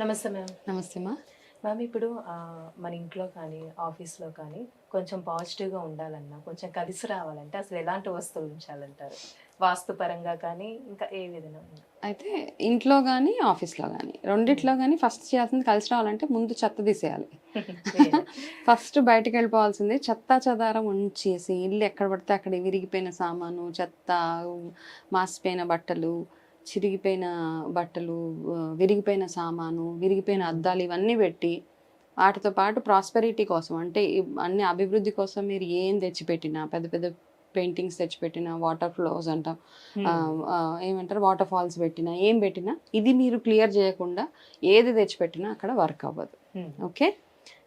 నమస్తే మ్యామ్. నమస్తే మా. మ్యామ్ ఇప్పుడు మన ఇంట్లో కానీ ఆఫీస్లో కానీ కొంచెం పాజిటివ్గా ఉండాలన్నా కొంచెం కలిసి రావాలంటే అసలు ఎలాంటి వస్తువులు ఉంచాలంటారు? వాస్తు పరంగా కానీ ఇంకా ఏ విధంగా? అయితే ఇంట్లో కానీ ఆఫీస్లో కానీ రెండిట్లో కానీ ఫస్ట్ చేయాల్సింది కలిసి రావాలంటే ముందు చెత్త తీసేయాలి. ఫస్ట్ బయటకు వెళ్ళిపోవాల్సింది చెత్త చెదారం ఉంచేసి ఇల్లు ఎక్కడ పడితే అక్కడ విరిగిపోయిన సామాను చెత్త మాసిపోయిన బట్టలు చిరిగిపోయిన బట్టలు విరిగిపోయిన సామాను విరిగిపోయిన అద్దాలు ఇవన్నీ పెట్టి వాటితో పాటు ప్రాస్పెరిటీ కోసం అంటే అన్ని అభివృద్ధి కోసం మీరు ఏం తెచ్చిపెట్టినా పెద్ద పెద్ద పెయింటింగ్స్ తెచ్చిపెట్టినా వాటర్ ఫ్లోస్ అంటాం ఏమంటారు వాటర్ ఫాల్స్ పెట్టినా ఏం పెట్టినా ఇది మీరు క్లియర్ చేయకుండా ఏది తెచ్చిపెట్టినా అక్కడ వర్క్ అవ్వదు. ఓకే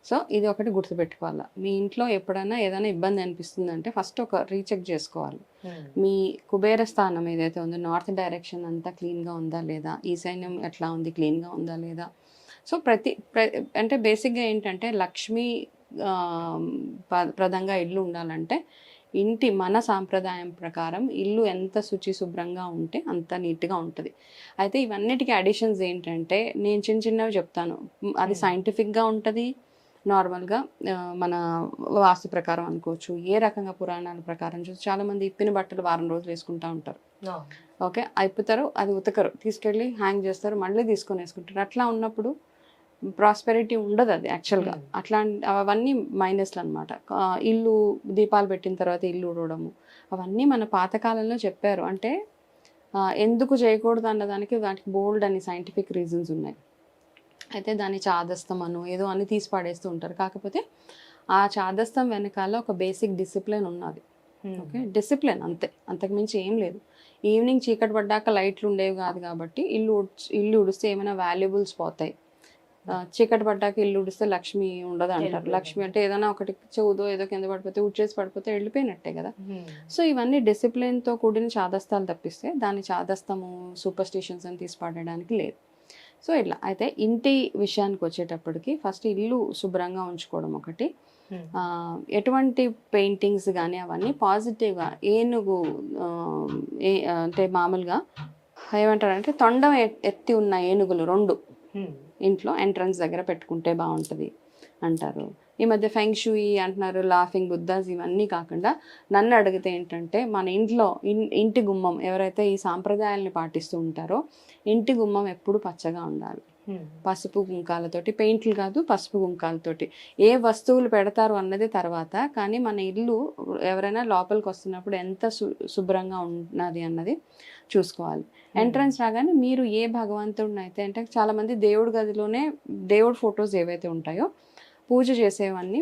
సో ఇది ఒకటి గుర్తుపెట్టుకోవాలి. మీ ఇంట్లో ఎప్పుడైనా ఏదైనా ఇబ్బంది అనిపిస్తుంది అంటే ఫస్ట్ ఒక రీచెక్ చేసుకోవాలి. మీ కుబేర స్థానం ఏదైతే ఉందో నార్త్ డైరెక్షన్ అంతా క్లీన్గా ఉందా లేదా? ఈశాన్యం ఎట్లా ఉంది? క్లీన్గా ఉందా లేదా? సో ప్రతి ప్ర- అంటే బేసిక్గా ఏంటంటే లక్ష్మీ ప్రదంగా ఇల్లు ఉండాలంటే ఇంటి మన సాంప్రదాయం ప్రకారం ఇల్లు ఎంత శుచి శుభ్రంగా ఉంటే అంత నీట్గా ఉంటుంది. అయితే ఇవన్నిటికీ అడిషన్స్ ఏంటంటే నేను చిన్న చిన్నవి చెప్తాను. అది Hmm. సైంటిఫిక్గా ఉంటుంది నార్మల్గా మన వాస్తు ప్రకారం అనుకోవచ్చు. ఏ రకంగా పురాణాల ప్రకారం చూసి చాలామంది ఇప్పిన బట్టలు వారం రోజులు వేసుకుంటూ ఉంటారు. ఓకే? అయిపోతారు అది ఉతకరు. తీసుకెళ్ళి హ్యాంగ్ చేస్తారు మళ్ళీ తీసుకొని వేసుకుంటారు. అట్లా ఉన్నప్పుడు ప్రాస్పెరిటీ ఉండదు అది యాక్చువల్గా. అట్లా అవన్నీ మైనస్లు అనమాట ఇల్లు దీపాలు పెట్టిన తర్వాత ఇల్లు ఉడవడము అవన్నీ మన పాతకాలంలో చెప్పారు. అంటే ఎందుకు చేయకూడదు అన్నదానికి వాటికి బోల్డ్ అని సైంటిఫిక్ రీజన్స్ ఉన్నాయి. అయితే దాన్ని చాదస్తం అను ఏదో అని తీసి పడేస్తూ ఉంటారు. కాకపోతే ఆ చాదస్తం వెనకాల ఒక బేసిక్ డిసిప్లిన్ ఉన్నది. ఓకే? డిసిప్లిన్ అంతే. అంతకుమించి ఏం లేదు. ఈవినింగ్ చీకటి పడ్డాక లైట్లు ఉండేవి కాదు కాబట్టి ఇల్లు ఇల్లు ఉడిస్తే ఏమైనా వాల్యుబుల్స్ పోతాయి. చీకటి పడ్డాక ఇల్లు ఉడిస్తే లక్ష్మి ఉండదు అంటారు. లక్ష్మి అంటే ఏదైనా ఒకటి చెవుదో ఏదో కింద పడిపోతే ఉడ్చేసి పడిపోతే వెళ్ళిపోయినట్టే కదా? సో ఇవన్నీ డిసిప్లిన్తో కూడిన చాదస్తాలు తప్పిస్తే దాని చాదస్తము సూపర్ స్టిషన్స్ అని తీసి పడడానికి లేదు. సో ఇట్లా. అయితే ఇంటి విషయానికి వచ్చేటప్పటికి ఫస్ట్ ఇల్లు శుభ్రంగా ఉంచుకోవడం ఒకటి. ఆ, ఎటువంటి పెయింటింగ్స్ కానీ అవన్నీ పాజిటివ్గా ఏనుగు అంటే మామూలుగా ఏమంటారంటే తొండం ఎత్తి ఉన్న ఏనుగులు రెండు. ఇంట్లో ఎంట్రన్స్ దగ్గర పెట్టుకుంటే బాగుంటుంది అంటారు. ఈ మధ్య ఫెంగ్ షూయి అంటున్నారు లాఫింగ్ బుద్ధాస్ ఇవన్నీ కాకుండా నన్ను అడిగితే ఏంటంటే మన ఇంట్లో ఇంటి గుమ్మం ఎవరైతే ఈ సాంప్రదాయాల్ని పాటిస్తూ ఉంటారో ఇంటి గుమ్మం ఎప్పుడు పచ్చగా ఉండాలి. పసుపు కుంకాలతోటి పెయింట్లు కాదు పసుపు కుంకాలతోటి. ఏ వస్తువులు పెడతారు అన్నది తర్వాత కానీ మన ఇల్లు ఎవరైనా లోపలికి వస్తున్నప్పుడు ఎంత శుభ్రంగా ఉన్నది అన్నది చూసుకోవాలి. ఎంట్రన్స్ రాగానే మీరు ఏ భగవంతుడిని అయితే అంటే చాలామంది దేవుడి గదిలోనే దేవుడి ఫొటోస్ ఏవైతే ఉంటాయో పూజ చేసేవన్నీ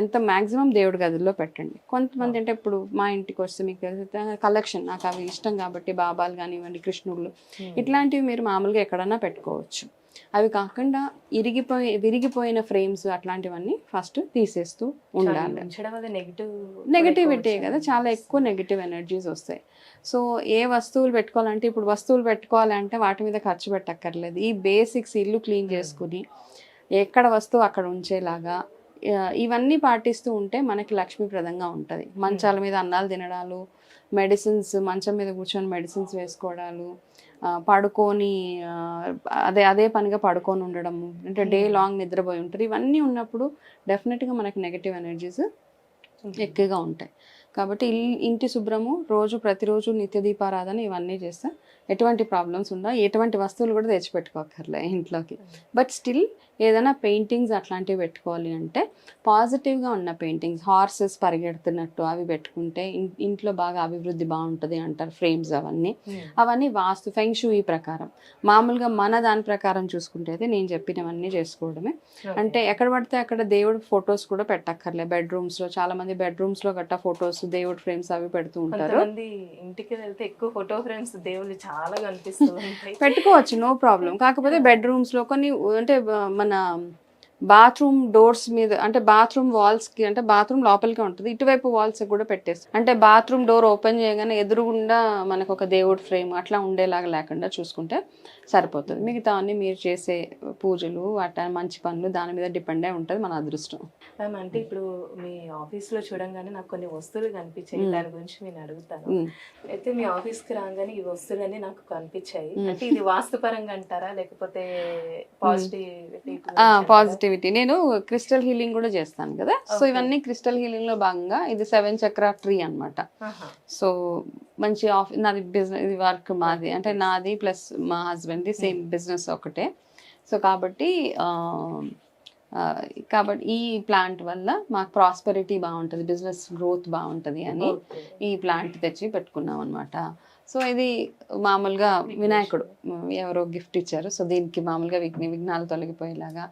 ఎంత మాక్సిమం దేవుడి గదిలో పెట్టండి. కొంతమంది అంటే ఇప్పుడు మా ఇంటికి వస్తే మీకు కలెక్షన్ నాకు అవి ఇష్టం కాబట్టి బాబాలు కానివ్వండి కృష్ణుళ్ళు ఇట్లాంటివి మీరు మామూలుగా ఎక్కడన్నా పెట్టుకోవచ్చు. అవి కాకుండా ఇరిగిపోయి విరిగిపోయిన ఫ్రేమ్స్ అట్లాంటివన్నీ ఫస్ట్ తీసేస్తూ ఉండాలి. నెగటివిటీ కదా చాలా ఎక్కువ నెగిటివ్ ఎనర్జీస్ వస్తాయి. సో ఏ వస్తువులు పెట్టుకోవాలంటే ఇప్పుడు వస్తువులు పెట్టుకోవాలంటే వాటి మీద ఖర్చు పెట్టక్కర్లేదు. ఈ బేసిక్స్ ఇల్లు క్లీన్ చేసుకుని ఎక్కడ వస్తువు అక్కడ ఉంచేలాగా ఇవన్నీ పాటిస్తూ ఉంటే మనకి లక్ష్మీప్రదంగా ఉంటుంది. మంచాల మీద అన్నాలు తినడాలు మెడిసిన్స్ మంచం మీద కూర్చొని మెడిసిన్స్ వేసుకోవడాలు పడుకొని అదే అదే పనిగా పడుకొని ఉండడము అంటే డే లాంగ్ నిద్రపోయి ఉంటుంది. ఇవన్నీ ఉన్నప్పుడు డెఫినెట్గా మనకి నెగటివ్ ఎనర్జీస్ ఎక్కువగా ఉంటాయి. కాబట్టి ఇల్ ఇంటి శుభ్రము రోజు ప్రతిరోజు నిత్య దీపారాధన ఇవన్నీ చేస్తే ఎటువంటి ప్రాబ్లమ్స్ ఉండవు ఎటువంటి వస్తువులు కూడా తెచ్చిపెట్టుకోకర్లే ఇంట్లోకి. బట్ స్టిల్ ఏదైనా పెయింటింగ్స్ అట్లాంటివి పెట్టుకోవాలి అంటే పాజిటివ్గా ఉన్న పెయింటింగ్స్ హార్సెస్ పరిగెడుతున్నట్టు అవి పెట్టుకుంటే ఇంట్లో బాగా అభివృద్ధి బాగుంటుంది అంటారు ఫ్రేమ్స్ అవన్నీ. అవన్నీ వాస్తు ఫెంగ్ షూయి ప్రకారం. మామూలుగా మన దాని ప్రకారం చూసుకుంటే అయితే నేను చెప్పినవన్నీ చేసుకోవడమే. అంటే ఎక్కడ పడితే అక్కడ దేవుడి ఫొటోస్ కూడా పెట్టక్కర్లే. బెడ్రూమ్స్లో చాలా మంది బెడ్రూమ్స్లో గట్టా ఫొటోస్ దేవుడి ఫ్రేమ్స్ అవి పెడుతూ ఉంటారు. ఇంటికి వెళ్తే ఎక్కువ ఫోటో ఫ్రేమ్స్ దేవుళ్ళు చాలా కనిపిస్తూ ఉంటాయి. పెట్టుకోవచ్చు నో ప్రాబ్లం కాకపోతే బెడ్రూమ్స్లో కొన్ని అంటే మన బాత్రూమ్ డోర్స్ మీద అంటే బాత్రూమ్ వాల్స్కి అంటే బాత్రూమ్ లోపలికే ఉంటుంది. ఇటువైపు వాల్స్ కూడా పెట్టేస్తాం అంటే బాత్రూమ్ డోర్ ఓపెన్ చేయగానే ఎదురుగుండా మనకు ఒక దేవుడు ఫ్రేమ్ అట్లా ఉండేలాగా లేకుండా చూసుకుంటే సరిపోతుంది. మిగతా అన్ని మీరు చేసే పూజలు అట్లా మంచి పనులు దాని మీద డిపెండ్ అయి ఉంటుంది మన అదృష్టం. మ్యామ్ అంటే ఇప్పుడు మీ ఆఫీస్లో చూడంగానే నాకు కొన్ని వస్తువులు కనిపించాయి. దాని గురించి నేను అడుగుతాను. అయితే మీ ఆఫీస్కి రాగానే ఈ వస్తువులన్నీ నాకు కనిపించాయి. అంటే ఇది వాస్తుపరంగా అంటారా? లేకపోతే పాజిటివిటీ పాజిటివిటీ నేను క్రిస్టల్ హీలింగ్ కూడా చేస్తాను కదా. సో. ఇవన్నీ క్రిస్టల్ హీలింగ్లో భాగంగా ఇది సెవెన్ చక్ర ట్రీ అన్నమాట. సో మంచి ఆఫ్ నాది బిజినెస్ ఇది వర్క్ మాది. అంటే నాది ప్లస్ మా హస్బెండ్ది సేమ్ బిజినెస్ ఒకటే. సో కాబట్టి కాబట్టి ఈ ప్లాంట్ వల్ల మాకు ప్రాస్పెరిటీ బాగుంటుంది బిజినెస్ గ్రోత్ బాగుంటుంది అని ఈ ప్లాంట్ తెచ్చి పెట్టుకున్నాం అనమాట సో ఇది మామూలుగా వినాయకుడు ఎవరో గిఫ్ట్ ఇచ్చారు. సో దీనికి మామూలుగా విఘ్న విఘ్నాలు తొలగిపోయేలాగా.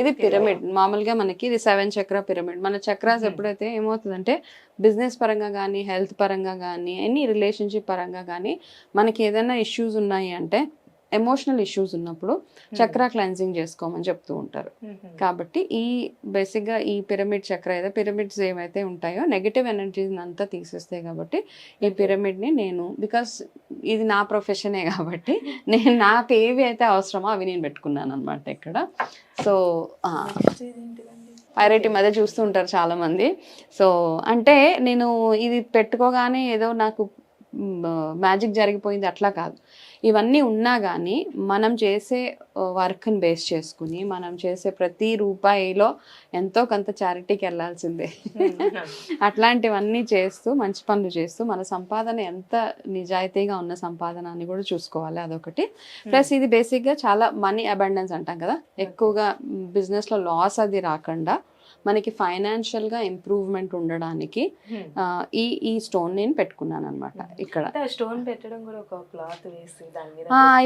ఇది పిరమిడ్ మామూలుగా మనకి ఇది సెవెన్ చక్ర పిరమిడ్ మన చక్రాస్. ఎప్పుడైతే ఏమవుతుందంటే బిజినెస్ పరంగా కానీ హెల్త్ పరంగా కానీ ఎనీ రిలేషన్షిప్ పరంగా కానీ మనకి ఏదైనా ఇష్యూస్ ఉన్నాయి అంటే ఎమోషనల్ ఇష్యూస్ ఉన్నప్పుడు చక్ర క్లెన్జింగ్ చేసుకోమని చెప్తూ ఉంటారు. కాబట్టి ఈ బేసిక్గా ఈ పిరమిడ్ చక్ర ఏదో పిరమిడ్స్ ఏవైతే ఉంటాయో నెగిటివ్ ఎనర్జీని అంతా తీసేస్తాయి కాబట్టి ఈ పిరమిడ్ని నేను బికాస్ ఇది నా ప్రొఫెషనే కాబట్టి నేను నాకు ఏవి అయితే అవసరమో అవి నేను పెట్టుకున్నాను అనమాట ఇక్కడ. సో పైరేటి మధ్య చూస్తూ ఉంటారు చాలా మంది సో అంటే నేను ఇది పెట్టుకోగానే ఏదో నాకు మ్యాజిక్ జరిగిపోయింది అట్లా కాదు. ఇవన్నీ ఉన్నా కానీ మనం చేసే వర్క్ని బేస్ చేసుకుని మనం చేసే ప్రతి రూపాయిలో ఎంతో కొంత చారిటీకి వెళ్ళాల్సిందే. అట్లాంటివన్నీ చేస్తూ మంచి పనులు చేస్తూ మన సంపాదన ఎంత నిజాయితీగా ఉన్న సంపాదన అని కూడా చూసుకోవాలి అదొకటి. ప్లస్ ఇది బేసిక్గా చాలా మనీ అబండెన్స్ అంటాం కదా. ఎక్కువగా బిజినెస్లో లాస్ అది రాకుండా మనకి ఫైనాన్షియల్గా ఇంప్రూవ్మెంట్ ఉండడానికి ఆ, ఈ ఈ స్టోన్ నేను పెట్టుకున్నాను అనమాట ఇక్కడ. అంటే స్టోన్ పెట్టడం కూడా ఒక క్లాత్ వేసి.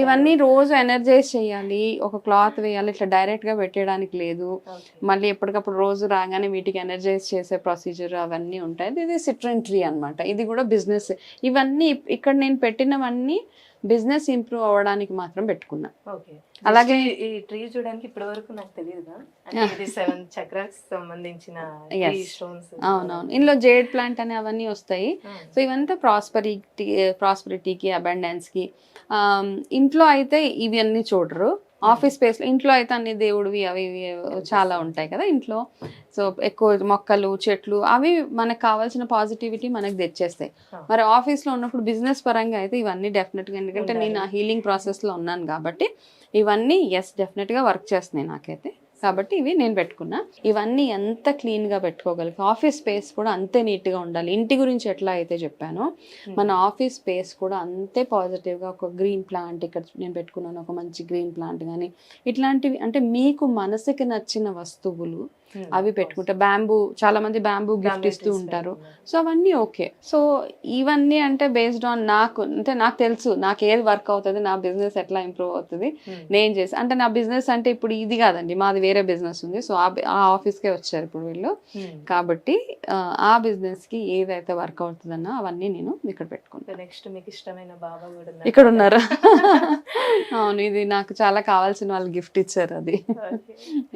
ఇవన్నీ రోజు ఎనర్జైజ్ చేయాలి. ఒక క్లాత్ వేయాలి. ఇట్లా డైరెక్ట్గా పెట్టేయడానికి లేదు. Okay. మళ్ళీ ఎప్పటికప్పుడు రోజు రాగానే వీటికి ఎనర్జైజ్ చేసే ప్రొసీజర్ అవన్నీ ఉంటాయి. ఇది సిట్రన్ ట్రీ అనమాట ఇది కూడా బిజినెస్ ఇవన్నీ ఇక్కడ నేను పెట్టినవన్నీ బిజినెస్ ఇంప్రూవ్ అవ్వడానికి మాత్రం పెట్టుకున్నా. అలాగే- ఈ ట్రీ చూడడానికి ఇప్పటి వరకు నాకు ఇది సెవెన్ చక్రాస్ సంబంధించిన అవునవును. ఇందులో జేడ్ ప్లాంట్ అని అవన్నీ వస్తాయి. సో ఇవంతా ప్రాస్పరిటీ ప్రాస్పరిటీకి అబండెన్స్కి ఇంట్లో అయితే ఇవి అన్నీ చూడరు. ఆఫీస్ స్పేస్లో ఇంట్లో అయితే అన్ని దేవుడివి అవి చాలా ఉంటాయి కదా ఇంట్లో సో ఎక్కువ మొక్కలు చెట్లు అవి మనకు కావాల్సిన పాజిటివిటీ మనకు తెచ్చేస్తాయి. మరి ఆఫీస్లో ఉన్నప్పుడు బిజినెస్ పరంగా అయితే ఇవన్నీ డెఫినెట్గా ఎందుకంటే ఉండాలి. నేను హీలింగ్ ప్రాసెస్లో ఉన్నాను కాబట్టి ఇవన్నీ ఎస్ డెఫినెట్గా వర్క్ చేస్తున్నాయి నాకైతే కాబట్టి ఇవి నేను పెట్టుకున్నా. ఇవన్నీ ఎంత క్లీన్గా పెట్టుకోగలిగి ఆఫీస్ స్పేస్ కూడా అంతే నీట్గా ఉండాలి. ఇంటి గురించి ఎట్లా అయితే చెప్పానో మన ఆఫీస్ స్పేస్ కూడా అంతే పాజిటివ్గా ఒక గ్రీన్ ప్లాంట్ ఇక్కడ నేను పెట్టుకున్నాను ఒక మంచి గ్రీన్ ప్లాంట్ కానీ ఇట్లాంటివి అంటే మీకు మనసుకి నచ్చిన వస్తువులు అవి పెట్టుకుంటే. బ్యాంబూ చాలా మంది బ్యాంబూ గిఫ్ట్ ఇస్తూ ఉంటారు. సో అవన్నీ ఓకే. సో ఇవన్నీ అంటే బేస్డ్ ఆన్ నాకు అంటే నాకు తెలుసు నాకు ఏది వర్క్ అవుతుంది నా బిజినెస్ ఎట్లా ఇంప్రూవ్ అవుతుంది. నేను చేసి అంటే నా బిజినెస్ అంటే ఇప్పుడు ఇది కాదండి మాది వేరే బిజినెస్ ఉంది. సో ఆ ఆఫీస్కే వచ్చారు ఇప్పుడు వీళ్ళు. కాబట్టి ఆ, ఆ బిజినెస్కి ఏదైతే వర్క్ అవుతుందన్నో అవన్నీ నేను ఇక్కడ పెట్టుకుంటాను నెక్స్ట్ మీకు ఇష్టమైన బాబా కూడా ఇక్కడ ఉన్నారు? అవును ఇది నాకు చాలా కావాల్సిన వాళ్ళు గిఫ్ట్ ఇచ్చారు అది.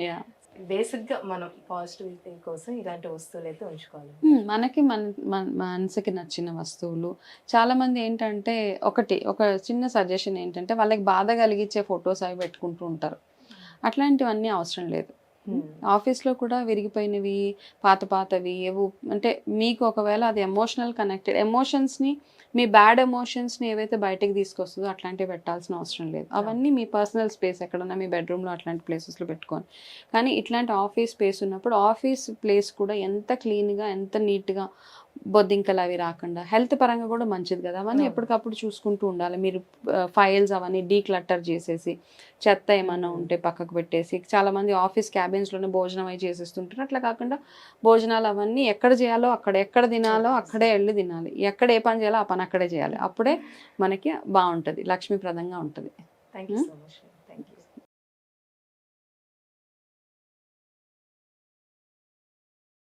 యా బేసిక్గా మనం పాజిటివిటీ కోసం ఇలాంటి వస్తువులు అయితే ఉంచుకోవాలి. మనకి మన మన మనసుకి నచ్చిన వస్తువులు. చాలా మంది ఏంటంటే ఒకటి ఒక చిన్న సజెషన్ ఏంటంటే వాళ్ళకి బాధ కలిగించే ఫొటోస్ అవి పెట్టుకుంటూ ఉంటారు. అట్లాంటివన్నీ అవసరం లేదు. ఆఫీస్లో కూడా విరిగిపోయినవి పాత పాతవి ఏవో అంటే మీకు ఒకవేళ అది ఎమోషనల్ కనెక్టెడ్ ఎమోషన్స్ని మీ బ్యాడ్ ఎమోషన్స్ని ఏవైతే బయటకు తీసుకొస్తుందో అట్లాంటివి పెట్టాల్సిన అవసరం లేదు. అవన్నీ మీ పర్సనల్ స్పేస్ ఎక్కడన్నా మీ బెడ్రూమ్లో అట్లాంటి ప్లేసెస్లో పెట్టుకోండి. కానీ ఇట్లాంటి ఆఫీస్ స్పేస్ ఉన్నప్పుడు ఆఫీస్ ప్లేస్ కూడా ఎంత క్లీన్గా ఎంత నీట్గా బొద్దింకలు అవి రాకుండా హెల్త్ పరంగా కూడా మంచిది కదా. అవన్నీ అవును. ఎప్పటికప్పుడు చూసుకుంటూ ఉండాలి. మీరు ఫైల్స్ అవన్నీ డీక్లటర్ చేసేసి చెత్త ఏమన్నా ఉంటే పక్కకు పెట్టేసి చాలా మంది ఆఫీస్ క్యాబిన్స్లోనే భోజనం అవి చేసేస్తుంటారు. అట్లా కాకుండా భోజనాలు అవన్నీ ఎక్కడ చేయాలో అక్కడ ఎక్కడ తినాలో అక్కడే వెళ్ళి తినాలి. ఎక్కడ ఏ పని చేయాలో ఆ పని అక్కడే చేయాలి. అప్పుడే మనకి బాగుంటుంది. లక్ష్మీప్రదంగా ఉంటుంది. Thank you so much